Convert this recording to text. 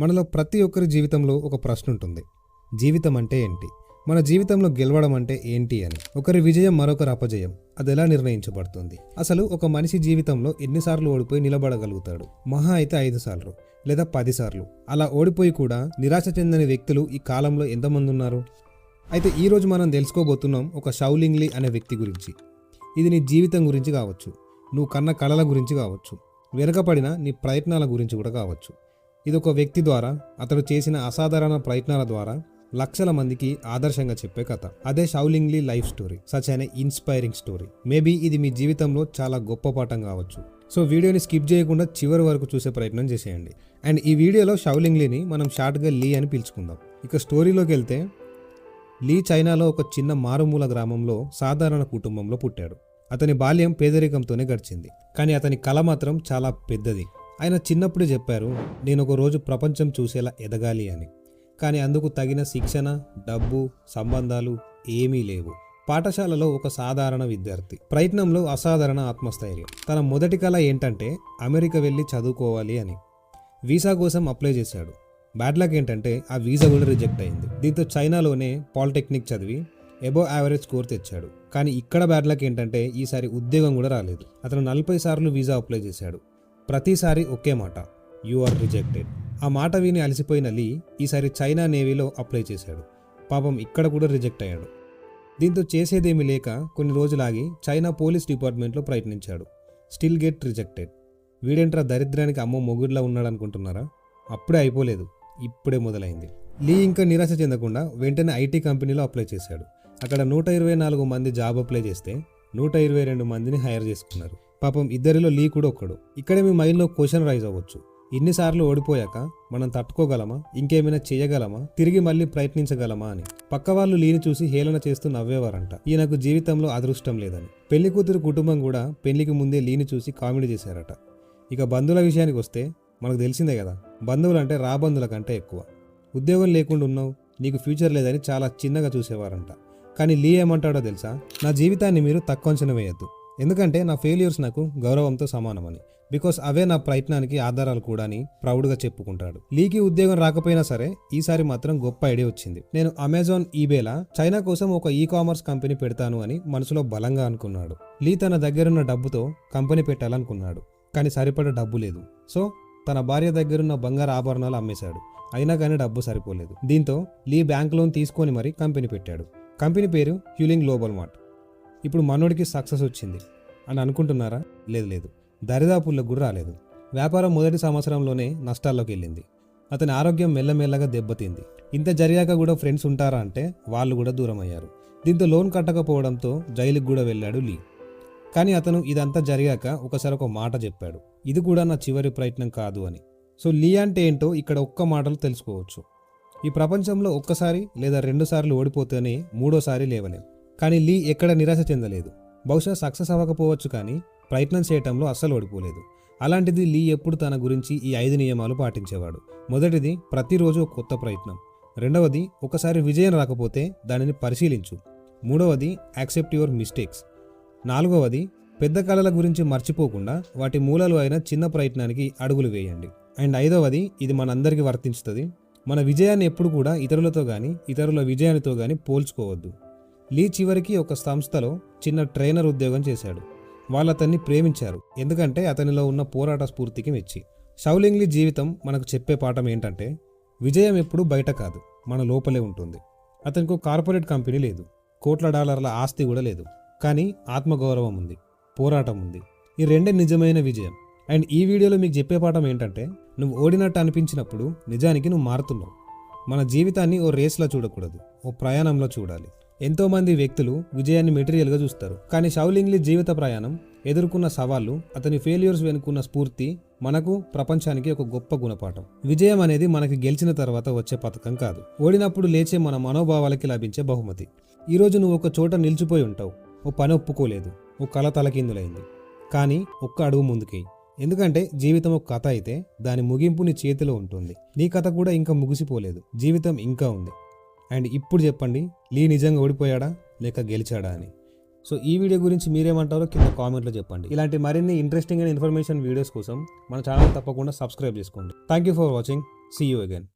మనలో ప్రతి ఒక్కరి జీవితంలో ఒక ప్రశ్న ఉంటుంది. జీవితం అంటే ఏంటి? మన జీవితంలో గెలవడం అంటే ఏంటి అని. ఒకరి విజయం మరొకరి అపజయం. అది ఎలా నిర్ణయించబడుతుంది? అసలు ఒక మనిషి జీవితంలో ఎన్నిసార్లు ఓడిపోయి నిలబడగలుగుతాడు? మహా అయితే ఐదు సార్లు లేదా పదిసార్లు అలా ఓడిపోయి కూడా నిరాశ చెందని వ్యక్తులు ఈ కాలంలో ఎంతమంది ఉన్నారు? అయితే ఈరోజు మనం తెలుసుకోబోతున్నాం ఒక షౌలింగ్లీ అనే వ్యక్తి గురించి. ఇది నీ జీవితం గురించి కావచ్చు. నువ్వు కన్న కళల గురించి కావచ్చు. వెనకపడిన నీ ప్రయత్నాల గురించి కూడా కావచ్చు. ఇది ఒక వ్యక్తి ద్వారా అతడు చేసిన అసాధారణ ప్రయత్నాల ద్వారా లక్షల మందికి ఆదర్శంగా చెప్పే కథ. అదే షౌలింగ్లీ లైఫ్ స్టోరీ. సచ్ అనే ఇన్స్పైరింగ్ స్టోరీ. మేబీ ఇది మీ జీవితంలో చాలా గొప్ప పాఠం కావచ్చు. సో వీడియోని స్కిప్ చేయకుండా చివరి వరకు చూసే ప్రయత్నం చేసేయండి. అండ్ ఈ వీడియోలో షౌలింగ్లీని మనం షార్ట్గా లీ అని పిలుచుకుందాం. ఇక స్టోరీలోకి వెళ్తే లీ చైనాలో ఒక చిన్న మారుమూల గ్రామంలో సాధారణ కుటుంబంలో పుట్టాడు. అతని బాల్యం పేదరికంతోనే గడిచింది. కానీ అతని కళ మాత్రం చాలా పెద్దది. ఆయన చిన్నప్పుడే చెప్పారు నేను ఒక రోజు ప్రపంచం చూసేలా ఎదగాలి అని. కానీ అందుకు తగిన శిక్షణ డబ్బు సంబంధాలు ఏమీ లేవు. పాఠశాలలో ఒక సాధారణ విద్యార్థి. ప్రయత్నంలో అసాధారణ ఆత్మస్థైర్యం. తన మొదటి కళ ఏంటంటే అమెరికా వెళ్ళి చదువుకోవాలి అని. వీసా కోసం అప్లై చేశాడు. బ్యాడ్ లక్ ఏంటంటే ఆ వీసా కూడా రిజెక్ట్ అయింది. దీంతో చైనాలోనే పాలిటెక్నిక్ చదివి ఎబో యావరేజ్ స్కోర్ తెచ్చాడు. కానీ ఇక్కడ బ్యాడ్ లక్ ఏంటంటే ఈసారి ఉద్యోగం కూడా రాలేదు. అతను నలభై సార్లు వీసా అప్లై చేశాడు. ప్రతిసారి ఒకే మాట. యు ఆర్ రిజెక్టెడ్ ఆ మాట విని అలసిపోయిన లీ ఈసారి చైనా నేవీలో అప్లై చేశాడు. పాపం ఇక్కడ కూడా రిజెక్ట్ అయ్యాడు. దీంతో చేసేదేమీ లేక కొన్ని రోజులాగి చైనా పోలీస్ డిపార్ట్మెంట్లో ప్రయత్నించాడు. Still get rejected. వీడేంట్రా దరిద్రానికి అమ్మ మొగుడిలా ఉన్నాడు అనుకుంటున్నారా అప్పుడే అయిపోలేదు. ఇప్పుడే మొదలైంది. లీ ఇంకా నిరాశ చెందకుండా వెంటనే ఐటీ కంపెనీలో అప్లై చేశాడు. అక్కడ నూట ఇరవై నాలుగు మంది జాబ్ అప్లై చేస్తే నూట ఇరవై రెండు మందిని హైర్ చేసుకున్నారు. పాపం ఇద్దరిలో లీ కూడా ఒక్కడు. ఇక్కడే మీ మైండ్లో క్వశ్చన్ రైజ్ అవ్వచ్చు. ఇన్నిసార్లు ఓడిపోయాక మనం తట్టుకోగలమా? ఇంకేమైనా చేయగలమా? తిరిగి మళ్ళీ ప్రయత్నించగలమా అని. పక్క వాళ్ళు లీని చూసి హేళన చేస్తూ నవ్వేవారంట. ఈయనకు జీవితంలో అదృష్టం లేదని. పెళ్ళి కూతురు కుటుంబం కూడా పెళ్ళికి ముందే లీని చూసి కామెడీ చేశారట. ఇక బంధువుల విషయానికి వస్తే మనకు తెలిసిందే కదా బంధువులు అంటే రాబంధుల కంటే ఎక్కువ. ఉద్యోగం లేకుండా ఉన్నావు నీకు ఫ్యూచర్ లేదని చాలా చిన్నగా చూసేవారంట. కానీ లీ ఏమంటాడో తెలుసా? నా జీవితాన్ని మీరు తక్కువ అంచనా వేయద్దు. ఎందుకంటే నా ఫెయిల్యూర్స్ నాకు గౌరవంతో సమానమని. బికాస్ అవే నా ప్రయత్నానికి ఆధారాలు కూడా అని ప్రౌడ్గా చెప్పుకుంటాడు. లీకి ఉద్యోగం రాకపోయినా సరే ఈసారి మాత్రం గొప్ప ఐడియా వచ్చింది. నేను అమెజాన్ ఈబేలా చైనా కోసం ఒక ఈ కామర్స్ కంపెనీ పెడతాను అని మనసులో బలంగా అనుకున్నాడు. లీ తన దగ్గరున్న డబ్బుతో కంపెనీ పెట్టాలనుకున్నాడు. కానీ సరిపడ డబ్బు లేదు. సో తన భార్య దగ్గరున్న బంగారు ఆభరణాలు అమ్మేశాడు. అయినా కానీ డబ్బు సరిపోలేదు. దీంతో లీ బ్యాంక్ లోన్ తీసుకొని మరీ కంపెనీ పెట్టాడు. కంపెనీ పేరు హ్యూలింగ్ గ్లోబల్ మార్ట్ ఇప్పుడు మనోడికి సక్సెస్ వచ్చింది అని అనుకుంటున్నారా? లేదు లేదు. దరిదాపుల్లో గురి రాలేదు. వ్యాపారం మొదటి సంవత్సరంలోనే నష్టాల్లోకి వెళ్ళింది. అతని ఆరోగ్యం మెల్లమెల్లగా దెబ్బతింది. ఇంత జరిగాక కూడా ఫ్రెండ్స్ ఉంటారా అంటే వాళ్ళు కూడా దూరం అయ్యారు దీంతో లోన్ కట్టకపోవడంతో జైలుకి కూడా వెళ్ళాడు లీ. కానీ అతను ఇదంతా జరిగాక ఒకసారి ఒక మాట చెప్పాడు. ఇది కూడా నా చివరి ప్రయత్నం కాదు అని. సో లీ అంటే ఏంటో ఇక్కడ ఒక్క మాటలు తెలుసుకోవచ్చు. ఈ ప్రపంచంలో ఒక్కసారి లేదా రెండుసార్లు ఓడిపోతేనే మూడోసారి లేవలేం. కానీ లీ ఎక్కడ నిరాశ చెందలేదు. బహుశా సక్సెస్ అవ్వకపోవచ్చు కానీ ప్రయత్నం చేయటంలో అస్సలు ఓడిపోలేదు. అలాంటిది లీ ఎప్పుడు తన గురించి ఈ ఐదు నియమాలు పాటించేవాడు. మొదటిది ప్రతిరోజు ఒక కొత్త ప్రయత్నం. రెండవది ఒకసారి విజయం రాకపోతే దానిని పరిశీలించు. మూడవది యాక్సెప్ట్ యువర్ మిస్టేక్స్. నాలుగవది పెద్ద కళల గురించి మర్చిపోకుండా వాటి మూలాలు అయిన చిన్న ప్రయత్నానికి అడుగులు వేయండి. అండ్ ఐదవది ఇది మనందరికీ వర్తించుతుంది. మన విజయాన్ని ఎప్పుడు కూడా ఇతరులతో కానీ ఇతరుల విజయానితో కానీ పోల్చుకోవద్దు. లీ చివరికి ఒక సంస్థలో చిన్న ట్రైనర్ ఉద్యోగం చేశాడు. వాళ్ళు అతన్ని ప్రేమించారు. ఎందుకంటే అతనిలో ఉన్న పోరాట స్ఫూర్తికి మెచ్చి. షౌలింగ్లీ జీవితం మనకు చెప్పే పాఠం ఏంటంటే విజయం ఎప్పుడు బయట కాదు మన లోపలే ఉంటుంది. అతనికి కార్పొరేట్ కంపెనీ లేదు. కోట్ల డాలర్ల ఆస్తి కూడా లేదు. కానీ ఆత్మగౌరవం ఉంది పోరాటం ఉంది. ఈ రెండే నిజమైన విజయం. అండ్ ఈ వీడియోలో మీకు చెప్పే పాఠం ఏంటంటే నువ్వు ఓడినట్టు అనిపించినప్పుడు నిజానికి నువ్వు మారుతున్నావు. మన జీవితాన్ని ఓ రేస్లో చూడకూడదు ఓ ప్రయాణంలో చూడాలి. ఎంతోమంది వ్యక్తులు విజయాన్ని మెటీరియల్గా చూస్తారు. కానీ షౌలింగ్లీ జీవిత ప్రయాణం ఎదుర్కొన్న సవాళ్ళు అతని ఫెయిల్యూర్స్ వెనుకున్న స్ఫూర్తి మనకు ప్రపంచానికి ఒక గొప్ప గుణపాఠం. విజయం అనేది మనకి గెలిచిన తర్వాత వచ్చే పథకం కాదు. ఓడినప్పుడు లేచే మన మనోభావాలకి లభించే బహుమతి. ఈరోజు నువ్వు ఒక చోట నిలిచిపోయి ఉంటావు. ఓ పని ఒప్పుకోలేదు. ఓ కళ తలకిందులైంది. కానీ ఒక్క అడుగు ముందుకేయి. ఎందుకంటే జీవితం ఒక కథ అయితే దాని ముగింపు నీ చేతిలో ఉంటుంది. నీ కథ కూడా ఇంకా ముగిసిపోలేదు. జీవితం ఇంకా ఉంది. అండ్ ఇప్పుడు చెప్పండి లీ నిజంగా ఓడిపోయాడా లేక గెలిచాడా అని. సో ఈ వీడియో గురించి మీరేమంటారో కింద కామెంట్లో చెప్పండి. ఇలాంటి మరిన్ని ఇంట్రెస్టింగ్ అండ్ ఇన్ఫర్మేషన్ వీడియోస్ కోసం మన ఛానల్ తప్పకుండా సబ్స్క్రైబ్ చేసుకోండి. Thank you for watching see you again